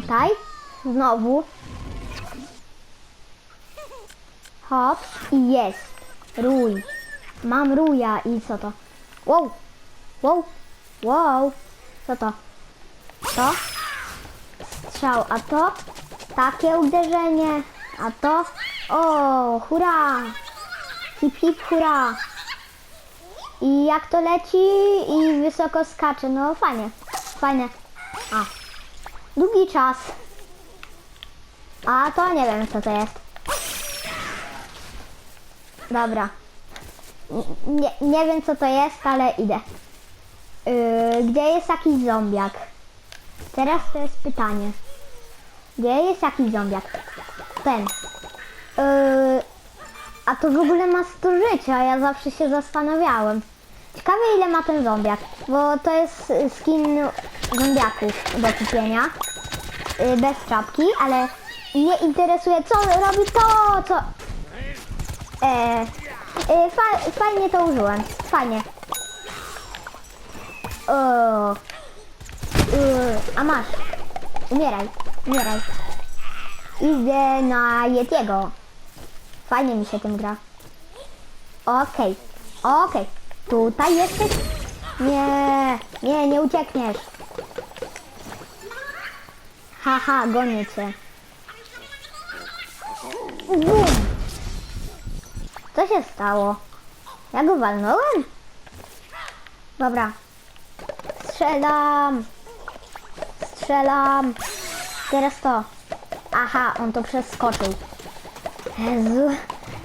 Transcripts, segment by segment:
tutaj. Znowu. Hop. I jest. Rój. Mam ruja i co to? Wow. Wow. Wow. Co to? To? Strzał. A to? Takie uderzenie. A to? O, hurra. Hip, hip, hurra. I jak to leci i wysoko skacze. No fajnie. Fajne. Długi czas. A to nie wiem co to jest. Dobra. Nie, nie wiem co to jest, ale idę. Yy, gdzie jest jakiś zombiak? Teraz to jest pytanie. Gdzie jest jakiś zombiak? Ten. Yy, a to w ogóle ma 100 życia, ja zawsze się zastanawiałem. Ciekawe ile ma ten zombiak, bo to jest skin zombiaków do kupienia. Y, bez czapki, ale mnie interesuje co robi to, co... E, y, fa, fajnie to użyłem, fajnie. O, y, a masz, umieraj, umieraj. Idę na Yetiego. Fajnie mi się tym gra. Okej, okej. Tutaj jesteś? Nie, nie, nie uciekniesz. Haha, gonię cię. Bum! Co się stało? Ja go walnąłem? Dobra. Strzelam. Strzelam. Teraz to. Aha, on to przeskoczył. Jezu,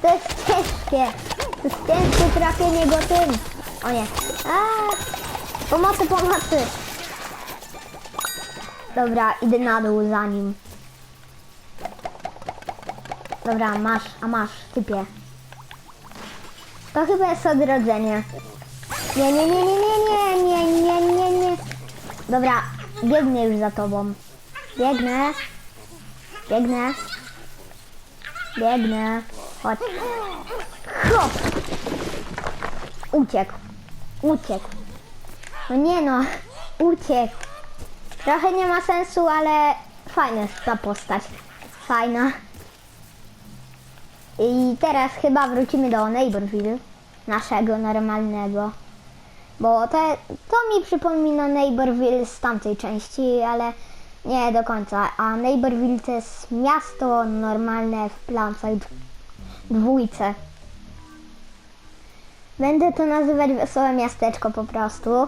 to jest ciężkie. To jest ciężkie trafienie go tym. O nie. A, pomocy, pomocy. Dobra, idę na dół za nim. Dobra, masz, a masz, typie. To chyba jest odrodzenie. Nie, nie, nie, nie, nie, nie, nie, nie, nie, nie. Dobra, biegnę już za tobą. Biegnę. Biegnę. Biegnę. Chodź. Hop. Uciekł. Uciekł. No nie no. Uciekł. Trochę nie ma sensu, ale fajna jest ta postać. Fajna. I teraz chyba wrócimy do Neighborville. Naszego normalnego. Bo to, to mi przypomina Neighborville z tamtej części, ale nie do końca. A Neighborville to jest miasto normalne w d- dwójce. Będę to nazywać wesołe miasteczko po prostu,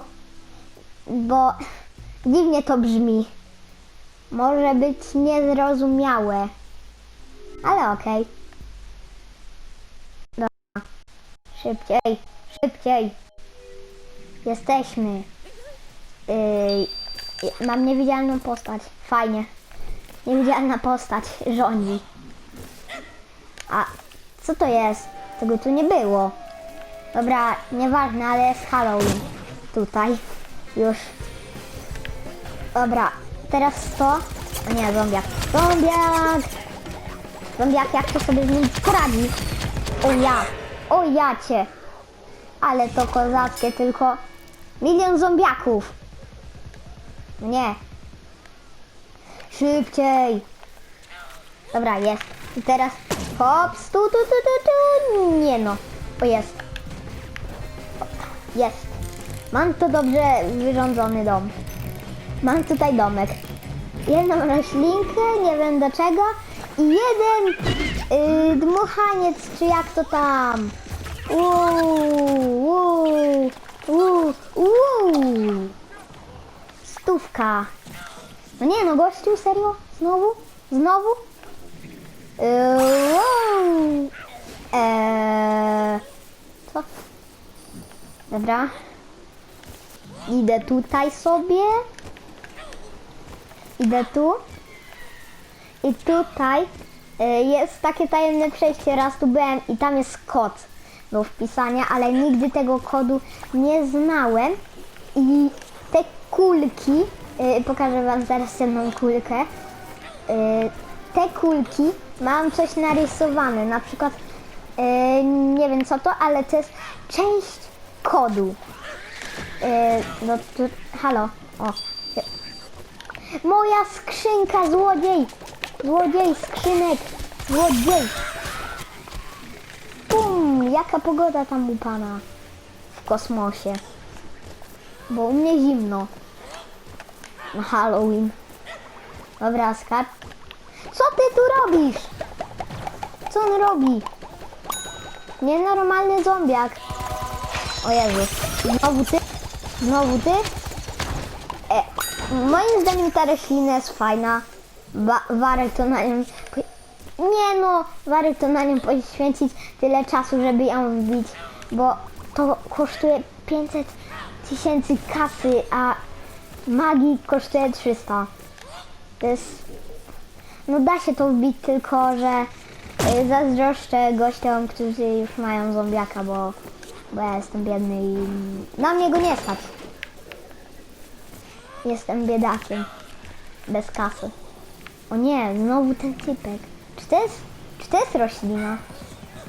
bo dziwnie to brzmi. Może być niezrozumiałe, ale okej. Dobra. Szybciej, szybciej. Jesteśmy. Yy, mam niewidzialną postać. Fajnie. Niewidzialna postać rządzi. A co to jest? Tego tu nie było. Dobra, nieważne, ale jest Halloween. Tutaj. Już. Dobra, teraz to. Nie, zombiak. Zombiak! Zombiak, jak to sobie z nim poradzi? O ja! O ja cię! Ale to kozackie, tylko milion zombiaków. Nie. Szybciej. Dobra, jest. I teraz hop, stu, tu, tu, tu, tu. Nie no. O, jest. Jest. Mam tu dobrze wyrządzony dom. Mam tutaj domek. Jedną roślinkę, nie wiem do czego. I jeden yy, dmuchaniec, czy jak to tam. Uuu, uuu, uuu. Stówka. No nie no, gościu, serio? Znowu? Znowu? Yy. Eee, co? Dobra. Idę tutaj sobie. Idę tu. I tutaj y, jest takie tajemne przejście. Raz tu byłem i tam jest kod do wpisania, ale nigdy tego kodu nie znałem. I te kulki, y, pokażę Wam zaraz jedną kulkę. Y, te kulki mam coś narysowane, na przykład nie wiem co to, ale to jest część kodu. No halo, o. Moja skrzynka, złodziej! Złodziej skrzynek! Złodziej! Bum! Jaka pogoda tam u pana w kosmosie? Bo u mnie zimno. Na Halloween. Dobra, skarb. Co ty tu robisz? Co on robi? Nienormalny zombiak. O Jezu. Znowu ty? Znowu ty? E, moim zdaniem ta roślina jest fajna. Ba Warek to na nią... Nie no, Warek to na nią poświęcić tyle czasu, żeby ją wbić, bo to kosztuje 500 tysięcy kasy, a magii kosztuje 300. To jest... No da się to wbić, tylko że y, zazdroszczę gościom, którzy już mają zombiaka, bo, bo ja jestem biedny i na mnie go nie stać. Jestem biedakiem. Bez kasy. O nie, znowu ten typek. Czy to jest, czy to jest roślina?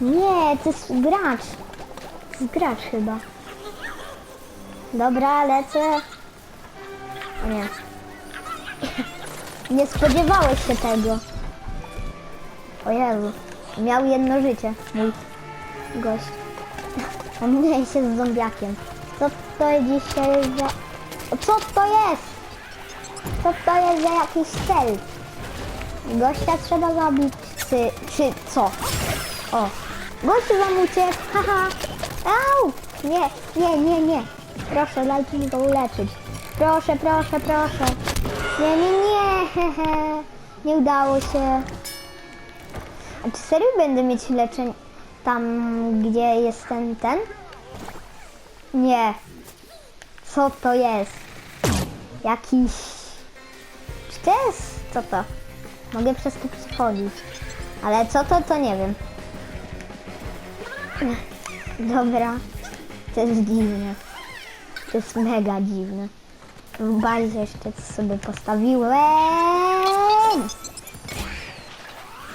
Nie, to jest gracz. To jest gracz chyba. Dobra, lecę. O nie. Nie spodziewałeś się tego. O Jezu. Miał jedno życie, mój gość. On nie się z zombiakiem. Co to dzisiaj za... Co to jest? Co to jest za jakiś cel? Gościa trzeba zabić, czy, czy co? O, gościu wam uciekł, haha. Au! Nie, nie, nie, nie. Proszę, dajcie mi go uleczyć. Proszę, proszę, proszę. Nie, nie, nie, hehe. Nie udało się. A czy serio będę mieć leczenie tam, gdzie jest ten, ten? Nie. Co to jest? Jakiś... Czy to jest... Co to? Mogę przez to przechodzić. Ale co to, to nie wiem. Dobra. To jest dziwne. To jest mega dziwne. W bazie jeszcze to sobie postawiłem.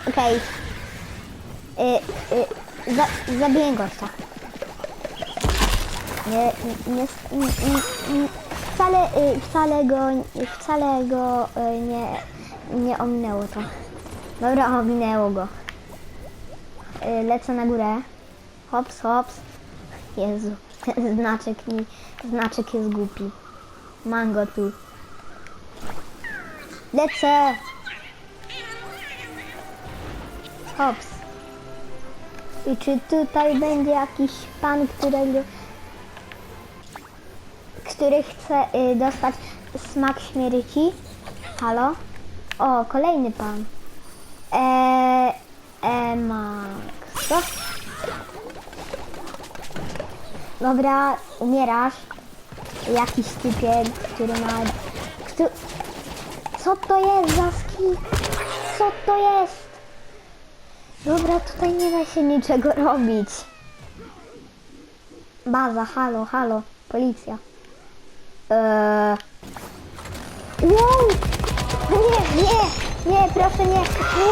Okej. Y, y, za, zabiję gościa. Nie, nie, wcale, y, wcale go, wcale go y, nie, nie ominęło to. Dobra, ominęło go. Y, Lecę na górę. Hops, hops. Jezu, ten znaczek mi, znaczek jest głupi. Mam go tu. Lecę! Hops. I czy tutaj będzie jakiś pan, którego który chce y, dostać smak śmierci? Halo? O, kolejny pan. Eee, e, Max. Co? Dobra, umierasz. Jakiś typiek, który ma... Kto... Co to jest za ski? Co to jest? Dobra, tutaj nie da się niczego robić. Baza, halo, halo, policja. Eee... Wow! Nie, nie, nie, proszę nie.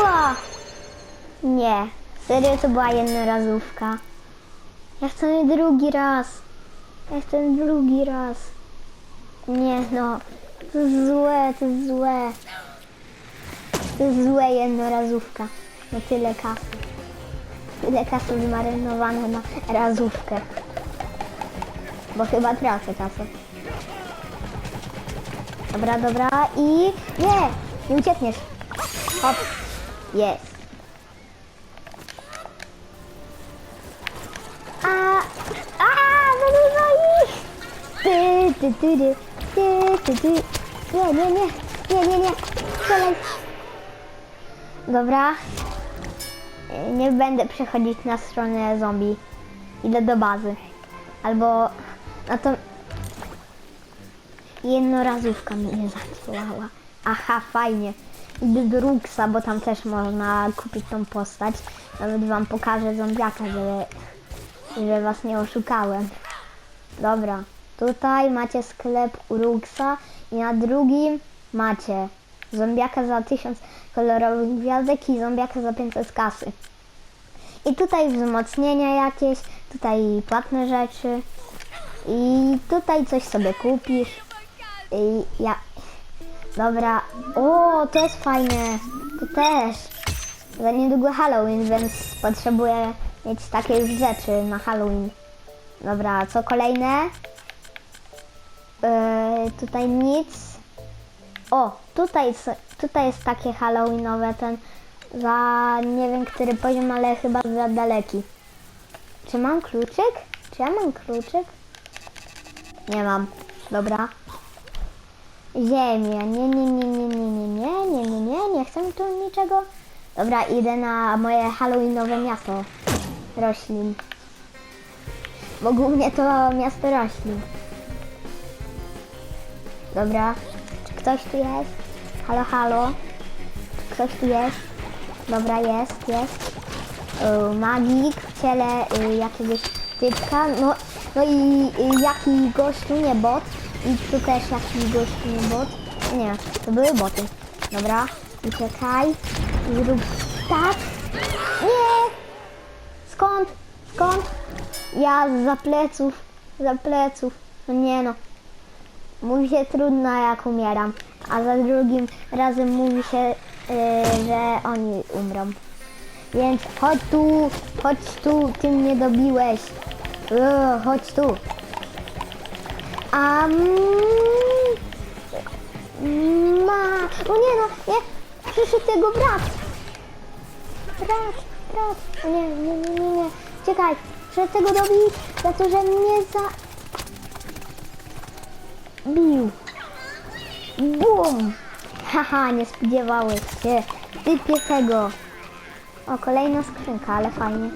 Ła! Nie, serio to była jednorazówka. Ja chcę drugi raz. Ja chcę drugi raz. Nie no, to jest złe, to jest złe. To jest złe jednorazówka. No tyle kasy. Tyle kasy zmarynowane na razówkę. Bo chyba tracę kasę. Dobra, dobra i... Nie! Nie uciekniesz. Hop. Jest. A... A! Za dużo ich! Ty, ty, ty, ty, ty, ty, ty. Nie, nie, nie. Nie, nie, nie. Strzelaj. Dobra. Nie będę przechodzić na stronę zombie. Idę do bazy. Albo... No to... Jednorazówka mnie zadziałała. Aha, fajnie. Idę do Ruxa, bo tam też można kupić tą postać. Nawet wam pokażę zombiaka, że, że was nie oszukałem. Dobra, tutaj macie sklep u Ruxa i na drugim macie zombiaka za 1000 kolorowych gwiazdek i zombiaka za 500 kasy. I tutaj wzmocnienia jakieś, tutaj płatne rzeczy i tutaj coś sobie kupisz. Ja Dobra. O, to jest fajne. To też. Za niedługo Halloween, więc potrzebuję mieć takie już rzeczy na Halloween. Dobra, co kolejne? Yy, tutaj nic. O, tutaj, tutaj jest takie Halloweenowe, ten za nie wiem który poziom, ale chyba za daleki. Czy mam kluczyk? Czy ja mam kluczyk? Nie mam. Dobra. Ziemia. Nie, nie, nie, nie, nie, nie, nie, nie, nie, nie, nie chcę tu niczego. Dobra, idę na moje Halloweenowe miasto roślin. Bo głównie to miasto roślin. Dobra. Czy ktoś tu jest? Halo, halo. Czy ktoś tu jest? Dobra, jest, jest. Y, magik w ciele y, jakiegoś typka. No, no i y, jaki gościu, nie bot. I tu też jakiś gościu, nie bot. Nie, to były boty. Dobra, uciekaj. Zrób tak. Nie! Skąd? Skąd? Ja za pleców, za pleców. No nie no. Mówi się trudno jak umieram, a za drugim razem mówi się, y, że oni umrą. Więc chodź tu, chodź tu, ty mnie dobiłeś. Chodź tu. A ma. O nie no, nie. Przyszedł tego brat. Brat, brat. O nie, nie, nie, nie, nie. Czekaj, przyszedł tego dobić za to, że mnie za... Bił. Bum. Haha, nie spodziewałeś się. Typie tego. O, kolejna skrzynka, ale fajnie.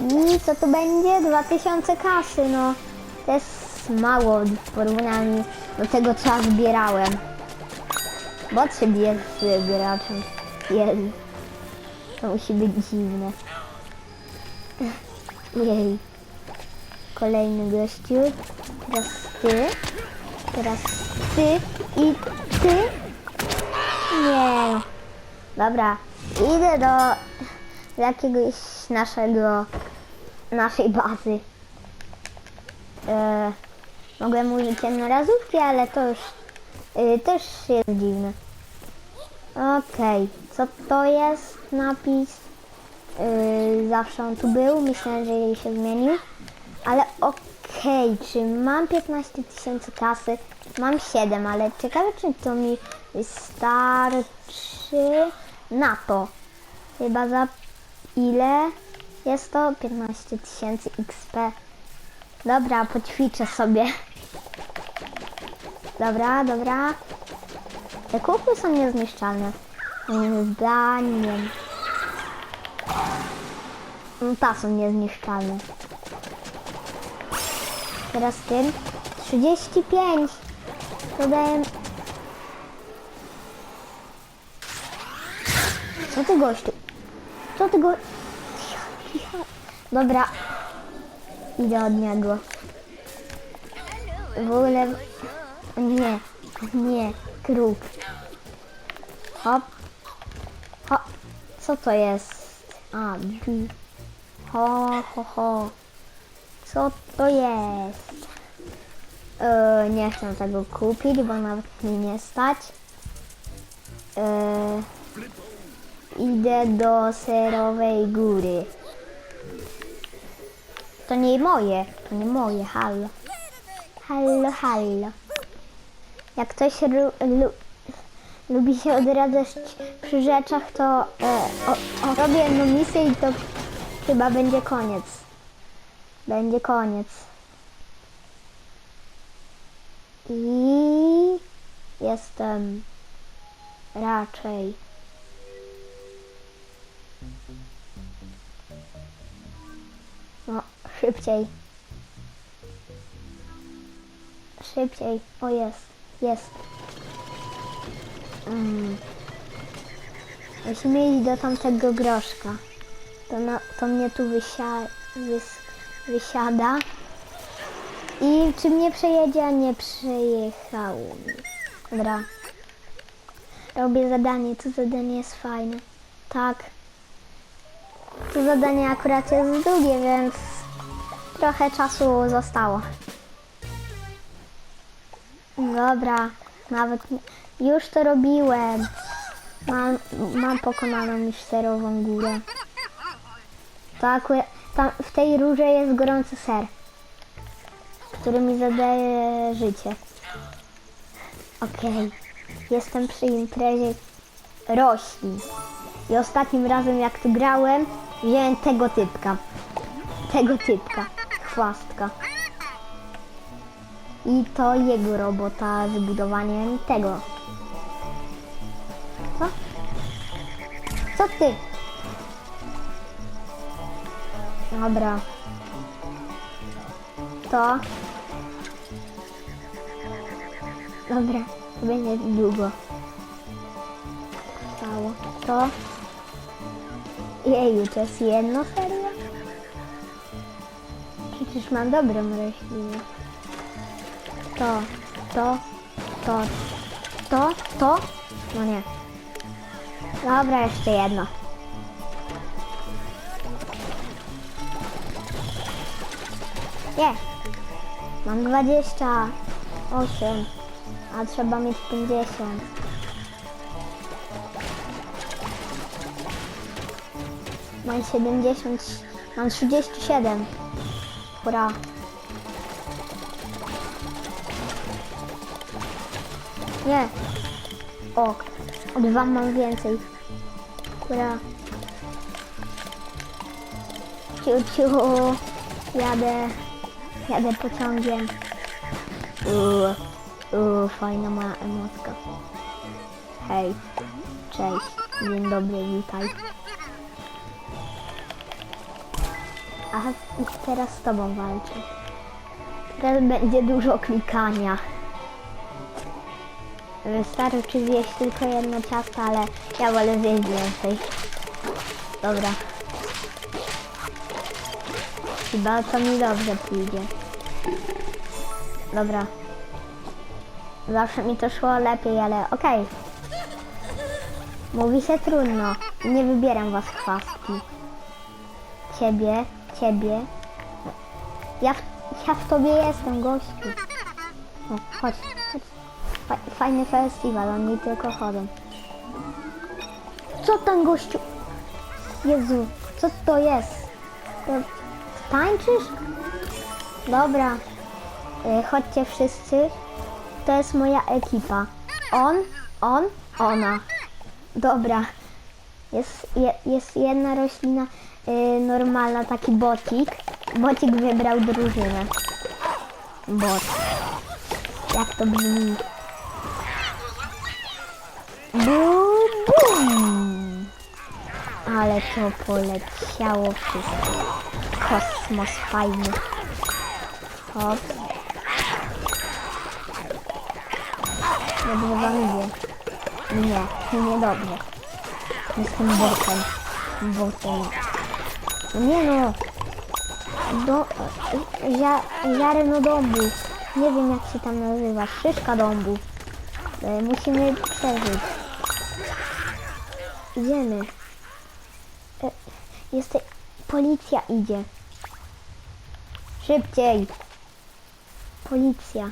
I co to będzie? 2000 kasy, no. To jest mało w porównaniu do tego, co ja zbierałem. Bot się bije z zbieraczem. Jezu. To musi być dziwne. Jej. Kolejny gościu. Teraz ty. Teraz ty i ty. Nie. Dobra, idę do jakiegoś naszego, naszej bazy. E, mogłem użyć jednorazówki, ale to już e, też jest dziwne. Okej, co to jest napis? E, zawsze on tu był, myślałem, że jej się zmienił. Ale okej, czy mam 15 tysięcy kasy? Mam 7, ale ciekawe, czy to mi wystarczy na to. Chyba za ile jest to? 15 tysięcy XP. Dobra, poćwiczę sobie. Dobra, dobra. Te kukły są niezniszczalne. Moim zdaniem. No, ta są niezniszczalne. Teraz tym. 35. Dodaję. Co ty gościu? Co ty go... Dobra. Idę od niego. W ogóle... Nie. Nie. Kruk. Hop. Hop. Co to jest? A, bi. Ho, ho, ho. Co to jest? E, nie chcę tego kupić, bo nawet mi nie stać. E, idę do serowej góry. To nie moje, to nie moje, hallo. Hallo, hallo. Jak ktoś ru, lu, lubi się odradzać przy rzeczach, to e, o, o, robię jedną misję i to chyba będzie koniec. Będzie koniec. I jestem raczej. No, szybciej. Szybciej. O, jest. Jest. Mm. Musimy iść do tamtego groszka. To, na, to mnie tu wysia, wys, wysiada. I czy mnie przejedzie, a nie przejechało mi. Dobra. Robię zadanie. To zadanie jest fajne. Tak. To zadanie akurat jest długie, więc trochę czasu zostało. Dobra. Nawet już to robiłem. Mam, mam pokonaną już serową górę. To akurat tam w tej rurze jest gorący ser, który mi zadaje życie. Okej, jestem przy imprezie roślin. I ostatnim razem jak tu grałem, wziąłem tego typka. Tego typka. Chwastka. I to jego robota z budowaniem tego. Co? Co ty? Dobra. To. Dobra, to będzie długo. Stało. To. Jeju, to jest jedno serio? Przecież mam dobrą roślinę. To, to, to, to, to. No nie. Dobra, jeszcze jedno. Nie. Mam 28, a trzeba mieć 50. Mam 70, mam 37. Hurra. Nie. O, dwa mam więcej. Hurra. Ciu, ciu. Jadę, jadę pociągiem. Uuu, uuu, fajna ma emotka. Hej, cześć, dzień dobry, witaj. Aha, teraz z tobą walczę. Teraz będzie dużo klikania. Wystarczy zjeść tylko jedno ciasto, ale ja wolę zjeść więcej. Dobra. Chyba to mi dobrze pójdzie. Dobra. Zawsze mi to szło lepiej, ale okej. Mówi się trudno. Nie wybieram was chwastki. Ciebie, ciebie. Ja w, ja w tobie jestem, gościu. O, chodź, chodź. Fa, fajny festiwal, oni tylko chodzą. Co tam, gościu? Jezu, co to jest? Tańczysz? Dobra. Y, chodźcie wszyscy. To jest moja ekipa. On, on, ona. Dobra. Jest, je, jest jedna roślina y, normalna, taki bocik. Bocik wybrał drużynę. Bot. Jak to brzmi? Ale to poleciało wszystko. Kosmos fajny. Hop. Dobrze wam idzie. Nie, nie dobrze. Jestem botem. Botem. No nie no. Do, zia, ziarno dąbu. Nie wiem jak się tam nazywa. Szyszka dąbu. E, Musimy przeżyć. Idziemy. Policja idzie. Szybciej. Policja.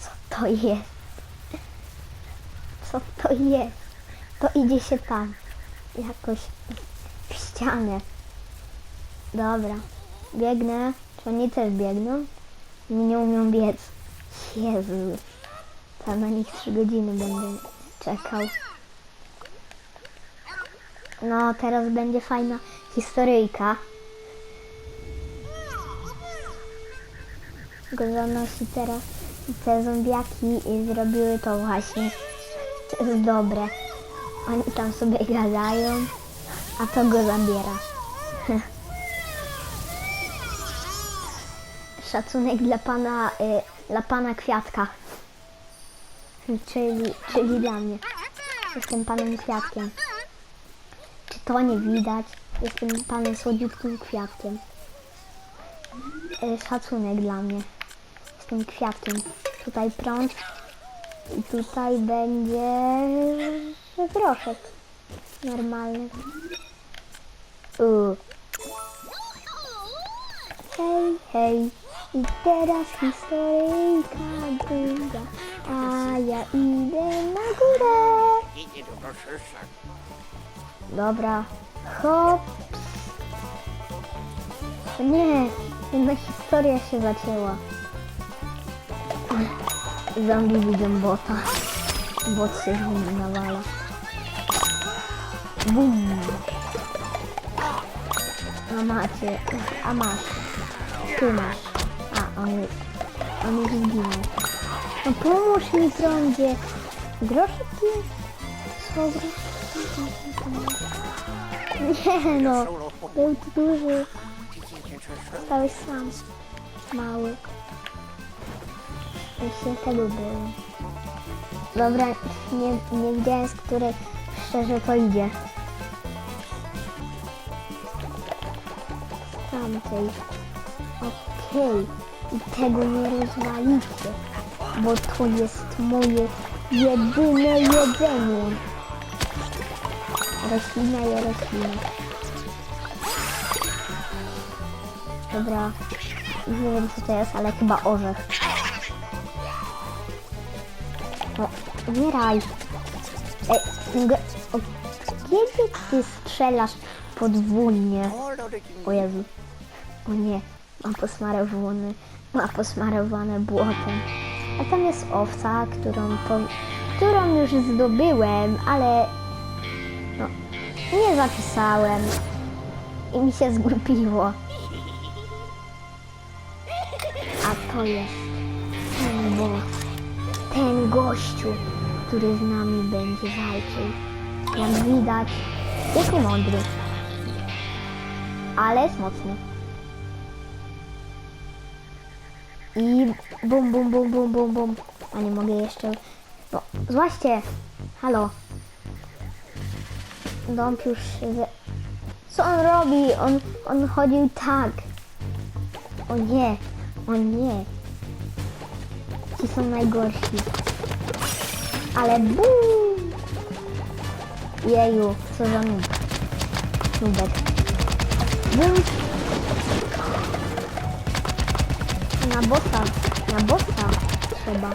Co to jest? Co to jest? To idzie się tam. Jakoś w ścianę. Dobra. Biegnę. Czy oni też biegną? Nie umią biec. Jezu. Tam na nich trzy godziny będę czekał. No, teraz będzie fajna historyjka. Go zanosi teraz te zombiaki i zrobiły to właśnie. To jest dobre. Oni tam sobie gadają, a to go zabiera. Szacunek dla pana, y, dla pana Kwiatka. Czyli, czyli dla mnie. Jestem panem Kwiatkiem. To nie widać? Jestem panem słodziutkim Kwiatkiem. Y, Szacunek dla mnie. Jestem Kwiatkiem. Tutaj prąd. I tutaj będzie groszek. Normalny. U. Hej, hej. I teraz historyjka druga, a ja idę na górę. Idzie do. Dobra, hop. Nie, jedna historia się zacięła. Zombie widzą bota. Bot się z nim nawala. Bum. A macie, a masz. Ty masz. A, on, on już zginął. No pomóż mi prądzie. Groszek jest? Dobra. Nie no, był tu duży. Stałeś sam. Mały. Ja się tego boję. Dobra, nie, nie widziałem z której szczerze to idzie. Tamtej. Okej. I tego nie rozwalicie. Bo to jest moje jedyne jedzenie. Roślina i roślina. Dobra. Nie wiem co to jest, ale chyba orzech. O, umieraj. Ej, mogę... O, kiedy ty strzelasz podwójnie? O Jezu. O nie, mam posmarowane, mam posmarowane błotem. A tam jest owca, którą, po, którą już zdobyłem, ale nie zapisałem i mi się zgubiło. A to jest ten boss, ten gościu, który z nami będzie walczył. Jak widać, jest niemądry, ale jest mocny. I bum, bum, bum, bum, bum, bum. A nie mogę jeszcze... No, złaście! Halo! Dąb już. Ze... Co on robi? On, on chodził tak. O nie, o nie. Ci są najgorsi. Ale bum! Jeju, co za nub. Nubek. Bum! Na bossa, na bossa trzeba.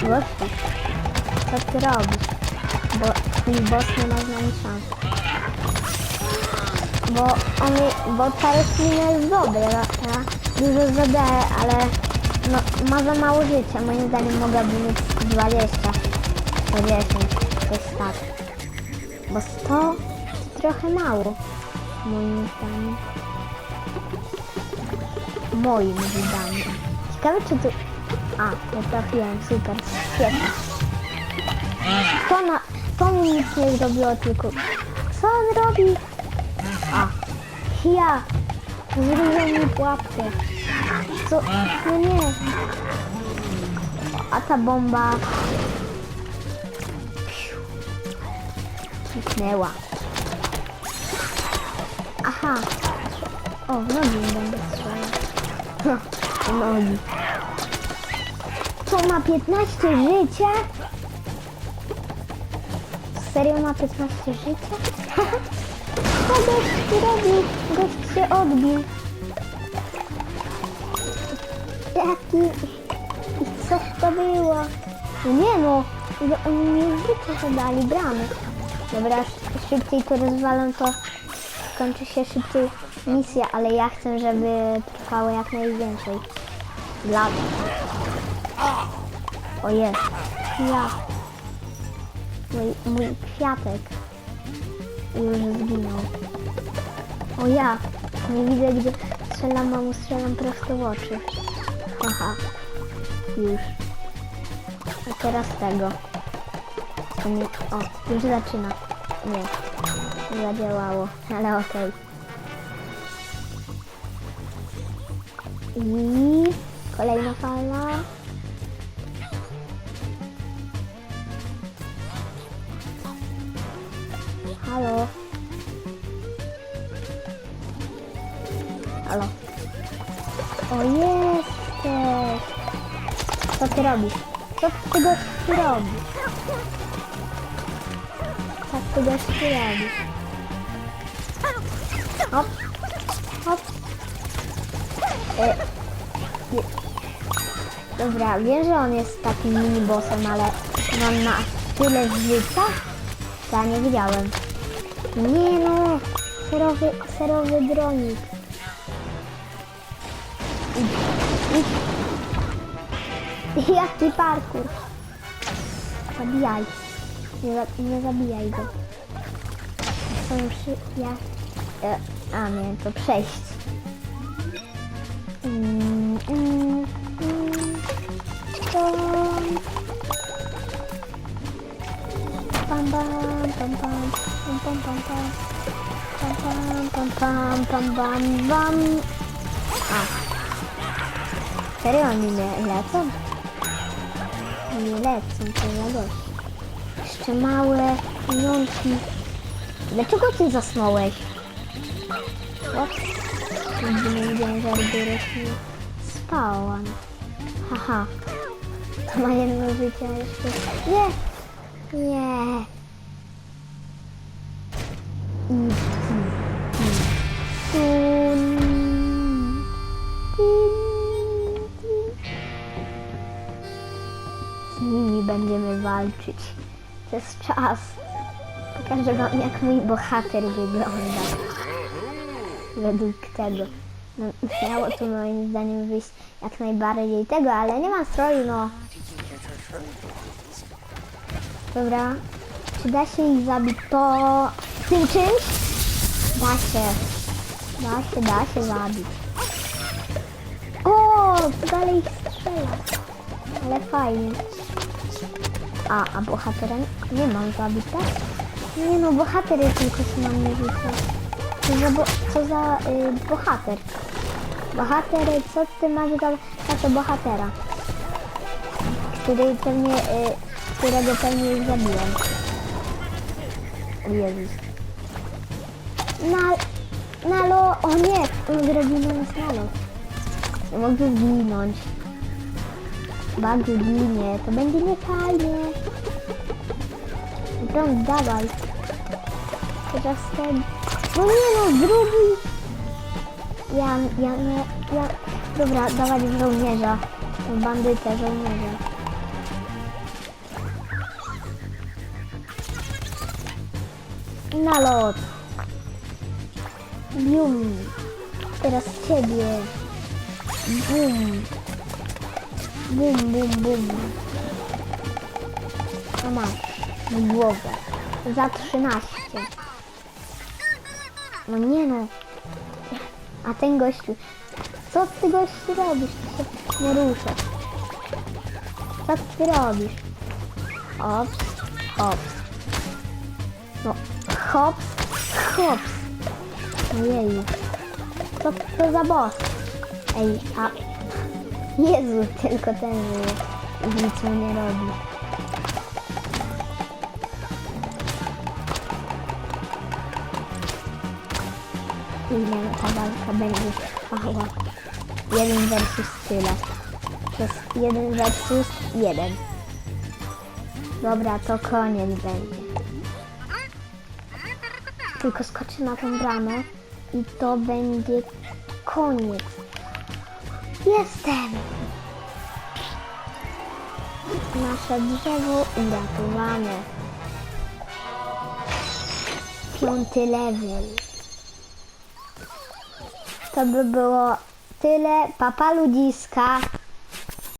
Gościu, co ty robisz? Bo twój boss nie ma z nami szans. Bo on, bo ta roślina jest dobra, ja dużo zadaje, ale no, ma za mało życia. Moim zdaniem mogłaby mieć 20, 40, coś tak. Bo 100 to trochę mało, moim zdaniem. Moim zdaniem. Ciekawe czy tu... A, nie trafiłem, super, świetnie. To, na, nic nie zrobiło, tylko... Co on robi? A, ja! Zrobił mi pułapkę. Co? No nie. A ta bomba... Kliknęła. Aha. O, nogi mi będę strzelał. Nogi. Co ma 15 życia? Serio ma 15 życia? Co gość robił? Gość się odbił. Jaki... Co to było? Nie no, oni mi życia zadali, bramy. Dobra, sz- szybciej to rozwalam, to skończy się szybciej misja, ale ja chcę, żeby trwało jak najwięcej. Dla mnie. O jest, kwiat. Mój, mój kwiatek już zginął. O ja, nie widzę gdzie strzelam, a mu strzelam prosto w oczy. Aha, już. A teraz tego. Nie, o, już zaczyna. Nie, nie zadziałało, ale okej. I kolejna fala. Robisz? Co ty gościu robisz? Co ty robisz? Hop. Hop. E, Dobra, wiem, że on jest takim mini bossem, ale on ma tyle życia? Ja nie widziałem. Nie no, serowy, serowy dronik. Jaki parkour. Zabijaj. Nie, nie zabijaj go. Co już ja... E, a nie, to przejść. Mm, mm, mm. Pam. Pam, pam, pam, pam, pam, pam, pam, pam. Pam, pam, pam, pam, pam, pam. A. Serio oni nie lecą? Nie lecą, to gość. Jeszcze małe pieniążki. Dlaczego ty zasnąłeś? What? Nigdy nie widziałem, że nie spałam. Haha. To ma jedno życie jeszcze. Nie! Nie! Z nimi będziemy walczyć przez czas. Pokażę wam, jak mój bohater wygląda. Według tego. No, miało to moim zdaniem wyjść jak najbardziej tego, ale nie ma stroju, no. Dobra. Czy da się ich zabić to tym czymś? Da się. Da się, da się zabić. O, dalej ich strzela. Ale fajnie. A, a bohatera nie mam zabić, tak? Nie no, bohater jest tylko co na mnie rzuca. Co za, bo, co za y, bohater? Bohater, co ty masz za, to bohatera? Który pewnie, y, którego pewnie już zabiłem. Jezus. Na, nalo, o nie, na nas nalot. Nie mogę zginąć. Bardzo ginie, to będzie niefajnie. Prąd, dawaj. Teraz ten... No nie no, drugi... Ja, ja nie... Ja... Dobra, dawać żołnierza. Bandytę, żołnierza. Na lot. Bium. Teraz ciebie. Bum. Bum, bum, bum. No masz. W głowę. Za 13. No nie no. A ten gościu. Co ty gościu robisz? Ty się nie ruszasz. Co ty robisz? Hops, hops. No, hops, hops. Ojeju. Co to za boss? Ej, a... Jezu, tylko ten nic mu nie robi. Ile ta walka będzie trwała? Jeden versus tyle. To jest jeden versus jeden. Dobra, to koniec będzie. Tylko skoczę na tą bramę i to będzie koniec. Nasze drzewo uratowane. Piąty level. To by było tyle. Papa ludziska.